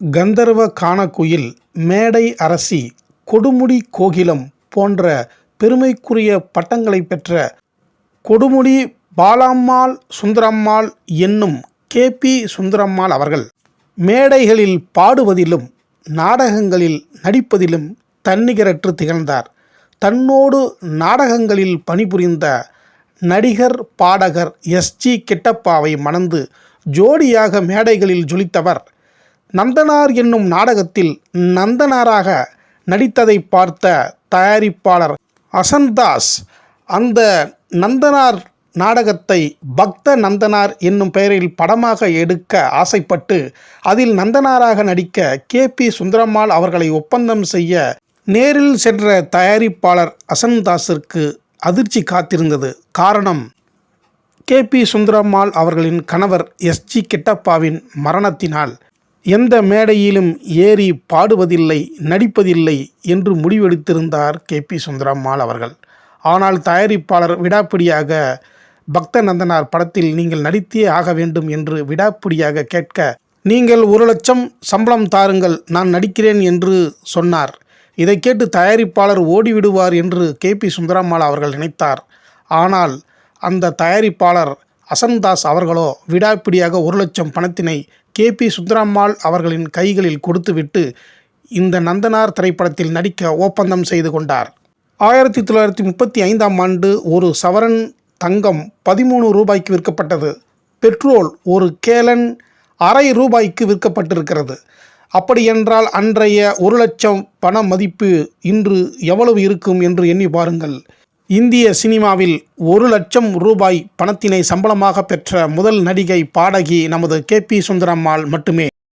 கந்தர்வ கானக்குயில் மேடை அரசி கொடுமுடி கோகிலம் போன்ற பெருமைக்குரிய பட்டங்களை பெற்ற கொடுமுடி பாலாம்மாள் சுந்தரம்மாள் என்னும் கே. பி. சுந்தரம்மாள் அவர்கள் மேடைகளில் பாடுவதிலும் நாடகங்களில் நடிப்பதிலும் தன்னிகரற்று திகழ்ந்தார். தன்னோடு நாடகங்களில் பணிபுரிந்த நடிகர் பாடகர் எஸ். ஜி. கிட்டப்பாவை மணந்து ஜோடியாக மேடைகளில் ஜொலித்தவர் நந்தனார் என்னும் நாடகத்தில் நந்தனாராக நடித்ததை பார்த்த தயாரிப்பாளர் அசந்தாஸ் அந்த நந்தனார் நாடகத்தை பக்த நந்தனார் என்னும் பெயரில் படமாக எடுக்க ஆசைப்பட்டு அதில் நந்தனாராக நடிக்க கே. பி. சுந்தரம்மாள் அவர்களை ஒப்பந்தம் செய்ய நேரில் சென்ற தயாரிப்பாளர் அசன்தாஸிற்கு அதிர்ச்சி காத்திருந்தது. காரணம் கே. பி. சுந்தரம்மாள் அவர்களின் கணவர் எஸ். ஜி. கிட்டப்பாவின் மரணத்தினால். எந்த மேடையிலும் ஏறி பாடுவதில்லை நடிப்பதில்லை என்று முடிவெடுத்திருந்தார் கே. பி. சுந்தரம்மாள் அவர்கள். ஆனால் தயாரிப்பாளர் விடாப்பிடியாக பக்த நந்தனார் படத்தில் நீங்கள் நடித்தே ஆக வேண்டும் என்று விடாப்பிடியாக கேட்க நீங்கள் ஒரு லட்சம் சம்பளம் தாருங்கள் நான் நடிக்கிறேன் என்று சொன்னார். இதை கேட்டு தயாரிப்பாளர் ஓடிவிடுவார் என்று கே. பி. சுந்தரம்மாள் அவர்கள் நினைத்தார். ஆனால் அந்த தயாரிப்பாளர் அசன்தாஸ் அவர்களோ விடாப்பிடியாக ஒரு லட்சம் பணத்தினை கே பி சுந்தரம்மாள் அவர்களின் கைகளில் கொடுத்துவிட்டு இந்த நந்தனார் திரைப்படத்தில் நடிக்க ஒப்பந்தம் செய்து கொண்டார். ஆயிரத்தி தொள்ளாயிரத்தி முப்பத்தி ஐந்தாம் ஆண்டு ஒரு சவரன் தங்கம் பதிமூணு ரூபாய்க்கு விற்கப்பட்டது. பெட்ரோல் ஒரு கேலன் அரை ரூபாய்க்கு விற்கப்பட்டிருக்கிறது. அப்படியென்றால் அன்றைய ஒரு லட்சம் பண மதிப்பு இன்று எவ்வளவு இருக்கும் என்று எண்ணி பாருங்கள். இந்திய சினிமாவில் ஒரு லட்சம் ரூபாய் பணத்தினை சம்பளமாக பெற்ற முதல் நடிகை பாடகி நமது கே பி சுந்தரம்மாள் மட்டுமே.